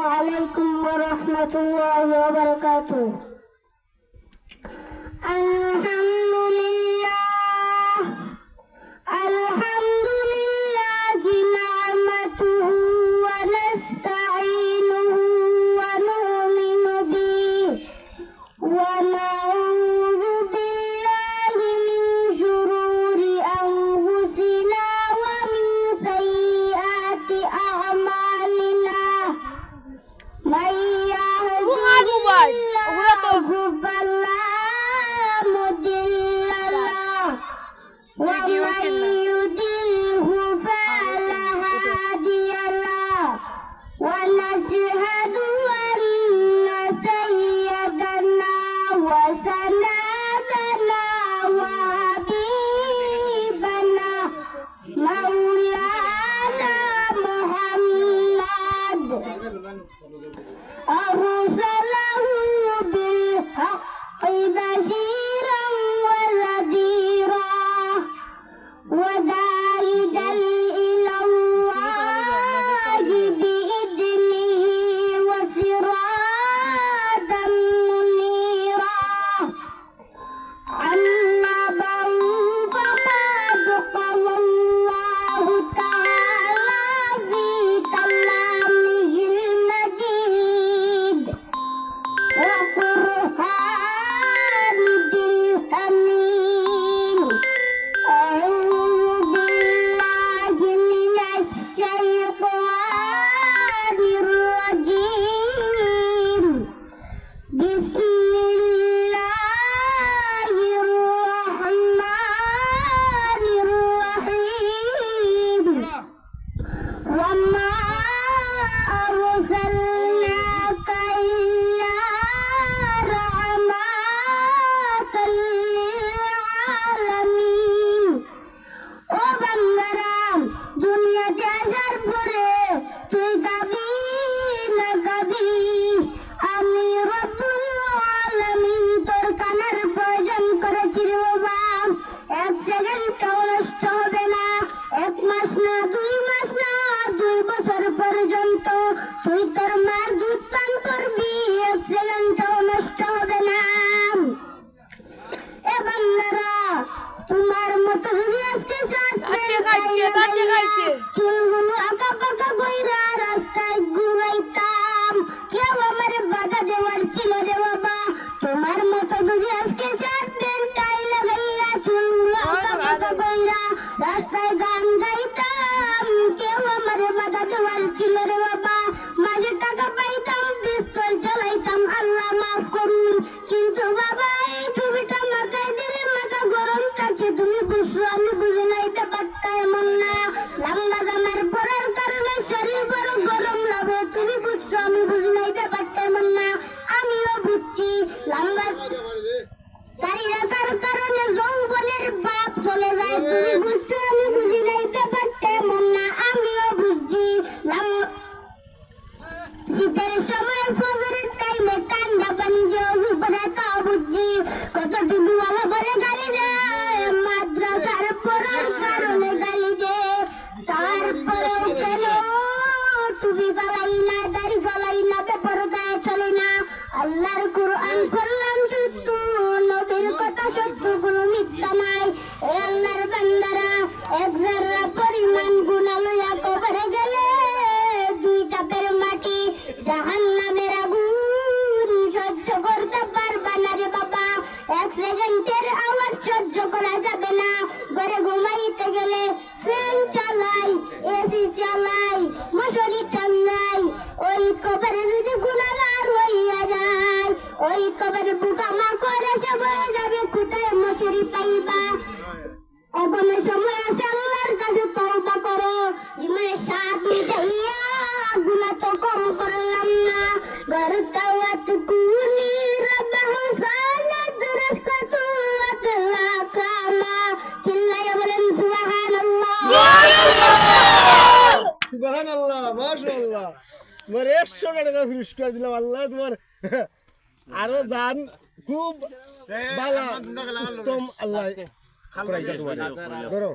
عليكم ورحمة الله وبركاته. الحمد পর্যন্ত তুই তোর মার দুধ পান করবি এক নষ্ট হবে না। এ বান্দারা তোমার মতো যদি আজকে চুলগুলো আঁকা পাকা কইরা রাস্তায় ঘুরাইতাম। কেউ আমার বাধা দেওয়ার ছিল রে বাবা। তোমার মতো যদি আজকে শার্ট টাই লাগাইয়া চুলগুলো আঁকা পাকা কইরা রাস্তায় গান গাইতাম। কেউ কত বাড়ি রে বাবা। ওই কবর বুকামা করে সে বলে যাবে, কোথায় মশুরি পাইবা? এখন সময় আসে আল্লাহর কাছে তওবা করো। জীবনে সাত নিতে ইয়া, গুনাহ তো কম করলাম না। ঘর তাওয়াত কুনি রব্বাহ সালাত রাসকাত ওয়াতলা কামা চিল্লায় বলেন, সুবহানাল্লাহ। সুবহানাল্লাহ সুবহানাল্লাহ মাশাআল্লাহ। তোমার একশো টাকা ফিরিশ দিলাম, আল্লাহ তোমার আরও জান খুব বালা। তোম আল্লাহ। ধরো।